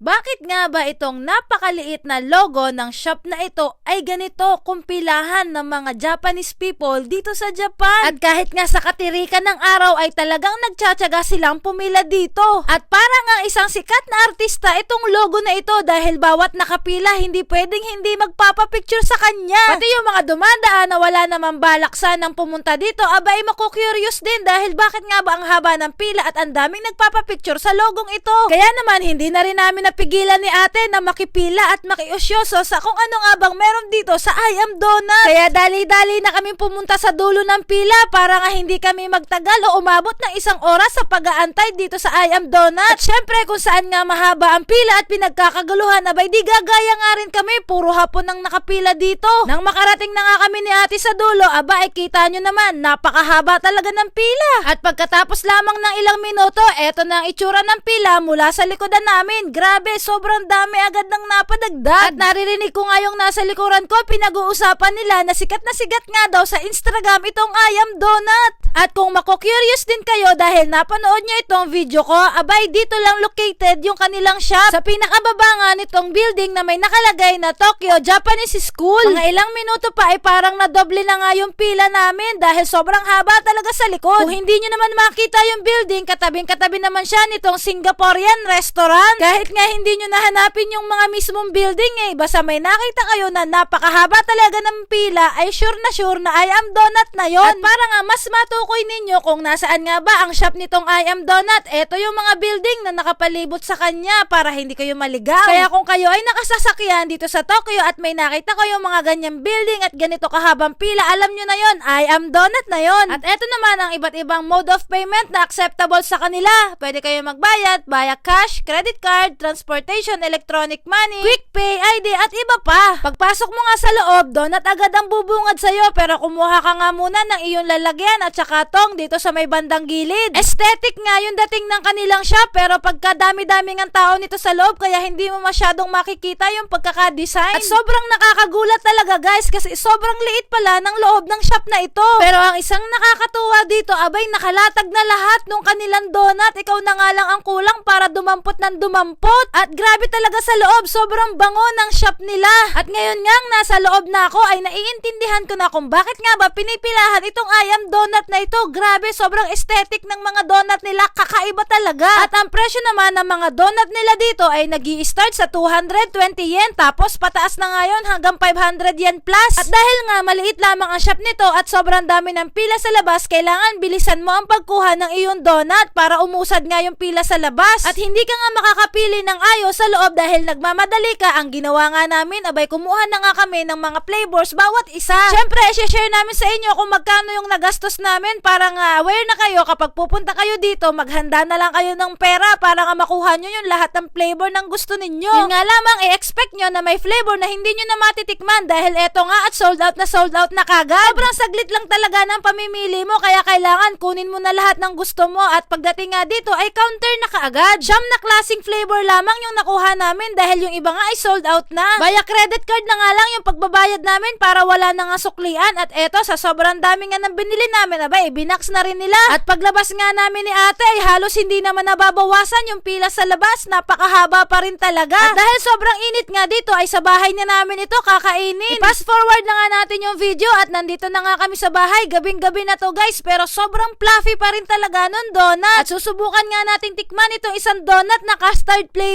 Bakit nga ba itong napakaliit na logo ng shop na ito ay ganito kumpilahan ng mga Japanese people dito sa Japan? At kahit nga sa katirikan ng araw ay talagang nagtsatsaga silang pumila dito. At parang ang isang sikat na artista itong logo na ito dahil bawat nakapila hindi pwedeng hindi magpapapicture sa kanya. Pati yung mga dumadaan na wala naman balak sanang pumunta dito aba ay maku-curious din dahil bakit nga ba ang haba ng pila at ang daming nagpapapicture sa logong ito. Kaya naman hindi na rin namin napigilan ni ate na makipila at makiusyoso sa kung ano nga bang meron dito sa I Am Donut. Kaya dali-dali na kami pumunta sa dulo ng pila para nga hindi kami magtagal o umabot ng isang oras sa pag-aantay dito sa I Am Donut. At syempre kung saan nga mahaba ang pila at pinagkakaguluhan abay di gagaya nga rin kami puro hapon nang nakapila dito. Nang makarating na nga kami ni ate sa dulo aba ay kita nyo naman napakahaba talaga ng pila. At pagkatapos lamang ng ilang minuto eto na ang itsura ng pila mula sa likodan namin. Grabe, sobrang dami agad ng napadagdag. At naririnig ko nga yung nasa likuran ko, pinag-uusapan nila na sikat na sikat nga daw sa Instagram itong I Am Donut. At kung mako-curious din kayo dahil napanood nyo itong video ko, abay dito lang located yung kanilang shop. Sa pinakababa nga nitong building na may nakalagay na Tokyo Japanese School. Mga ilang minuto pa ay parang nadoble na nga yung pila namin dahil sobrang haba talaga sa likod. Kung hindi nyo naman makita yung building, katabing-katabi naman siya nitong Singaporean restaurant. Kahit nga hindi nyo nahanapin yung mga mismong building eh, basta may nakita kayo na napakahaba talaga ng pila, ay sure na sure na I Am Donut na yon. At para nga mas matukoy ninyo kung nasaan nga ba ang shop nitong I Am Donut, eto yung mga building na nakapalibot sa kanya para hindi kayo maligaw. Kaya kung kayo ay nakasasakyan dito sa Tokyo at may nakita kayo mga ganyang building at ganito kahabang pila, alam nyo na yon, I Am Donut na yon. At eto naman ang iba't ibang mode of payment na acceptable sa kanila. Pwede kayo magbayad via cash, credit card, transportation, electronic money, quick pay, ID at iba pa. Pagpasok mo nga sa loob, donut agad ang bubungad sa'yo pero kumuha ka nga muna ng iyong lalagyan at saka tong dito sa may bandang gilid. Aesthetic nga yung dating ng kanilang shop pero pagkadami-dami ng tao nito sa loob kaya hindi mo masyadong makikita yung pagkaka-design. At sobrang nakakagulat talaga guys kasi sobrang liit pala ng loob ng shop na ito. Pero ang isang nakakatuwa dito, abay nakalatag na lahat nung kanilang donut. Ikaw na nga lang ang kulang para dumampot ng dumampot. At grabe talaga sa loob, sobrang bango ng shop nila. At ngayon nga nasa loob na ako ay naiintindihan ko na kung bakit nga ba pinipilahan itong ayam donut na ito. Grabe, sobrang aesthetic ng mga donut nila, kakaiba talaga. At ang presyo naman ng mga donut nila dito ay nag start sa 220 yen tapos pataas na ngayon hanggang 500 yen plus. At dahil nga maliit lamang ang shop nito at sobrang dami ng pila sa labas, kailangan bilisan mo ang pagkuha ng iyong donut para umusad nga yung pila sa labas. At hindi ka nga makakapili ng ayos sa loob dahil nagmamadali ka. Ang ginawa nga namin, abay kumuha na nga kami ng mga flavors bawat isa. Syempre, share namin sa inyo kung magkano yung nagastos namin para nga aware na kayo kapag pupunta kayo dito, maghanda na lang kayo ng pera para nga makuha nyo yung lahat ng flavor ng gusto ninyo. Yun nga lamang, i-expect nyo na may flavor na hindi nyo na matitikman dahil eto nga at sold out na sold out na kagad. Sobrang saglit lang talaga ng pamimili mo kaya kailangan kunin mo na lahat ng gusto mo at pagdating nga dito ay counter na kaagad. Siyam na klaseng flavor lamang yung nakuha namin dahil yung iba nga ay sold out na. Via credit card na nga lang yung pagbabayad namin para wala na nga suklian at eto sa sobrang dami nga ng binili namin aba eh binax na rin nila. At paglabas nga namin ni ate ay halos hindi naman nababawasan yung pila sa labas napakahaba pa rin talaga. At dahil sobrang init nga dito ay sa bahay na namin ito kakainin. I-fast forward na nga natin yung video at nandito na nga kami sa bahay gabing-gabi na to guys pero sobrang fluffy pa rin talaga nun donut. At susubukan nga nating tikman itong isang donut na custard flavor.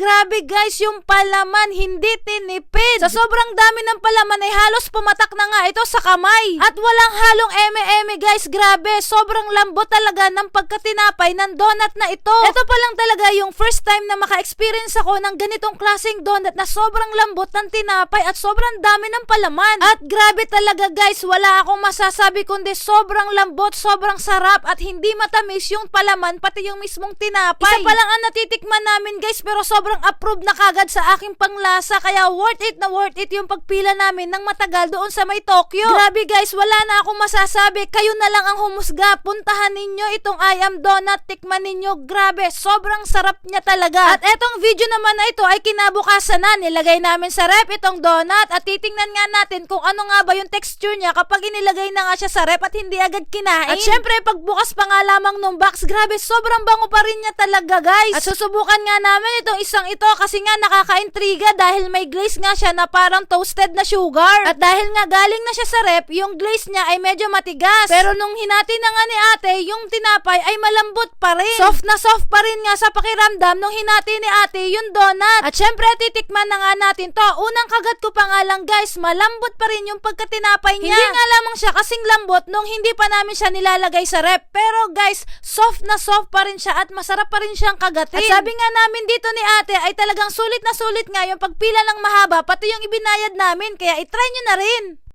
Grabe guys yung palaman hindi tinipid. Sa sobrang dami ng palaman ay halos pumatak na nga ito sa kamay. At walang halong eme-eme guys grabe sobrang lambot talaga ng pagkatinapay ng donut na ito. Ito pa lang talaga yung first time na maka-experience ako ng ganitong klaseng donut na sobrang lambot ng tinapay at sobrang dami ng palaman. At grabe talaga guys, wala akong masasabi kundi sobrang lambot, sobrang sarap at hindi matamis yung palaman pati yung mismong tinapay. Isa pa lang ang natitikman namin guys pero sobrang approved na kagad sa aking panglasa kaya worth it na worth it yung pagpila namin ng matagal doon sa may Tokyo. Grabe guys, wala na akong masasabi. Kayo na lang ang humusga. Puntahan ninyo itong I Am Donut. Tikman ninyo. Grabe, sobrang sarap niya talaga. At etong video naman na ito ay kinabukasan na. Nilagay namin sa rep itong donut at titingnan nga natin kung ano nga ba yung texture niya kapag inilagay na nga siya sa rep at hindi agad kinain. At syempre, pagbukas pa nga lamang nung box, grabe, sobrang bango pa rin niya talaga guys. At susubukan nga namin namin itong isang ito kasi nga nakaka-intriga dahil may glaze nga siya na parang toasted na sugar. At dahil nga galing na siya sa rep, yung glaze niya ay medyo matigas. Pero nung hinati na nga ni ate, yung tinapay ay malambot pa rin. Soft na soft pa rin nga sa pakiramdam nung hinati ni ate yung donut. At syempre, titikman na nga natin to. Unang kagat ko pa nga lang guys, malambot pa rin yung pagkatinapay niya. Hindi nga lamang siya kasing lambot nung hindi pa namin siya nilalagay sa rep. Pero guys, soft na soft pa rin siya at masarap pa rin siyang kagatin. At sabi nga namin dito ni ate ay talagang sulit na sulit nga yung pagpila ng mahaba pati yung ibinayad namin. Kaya itry nyo na rin.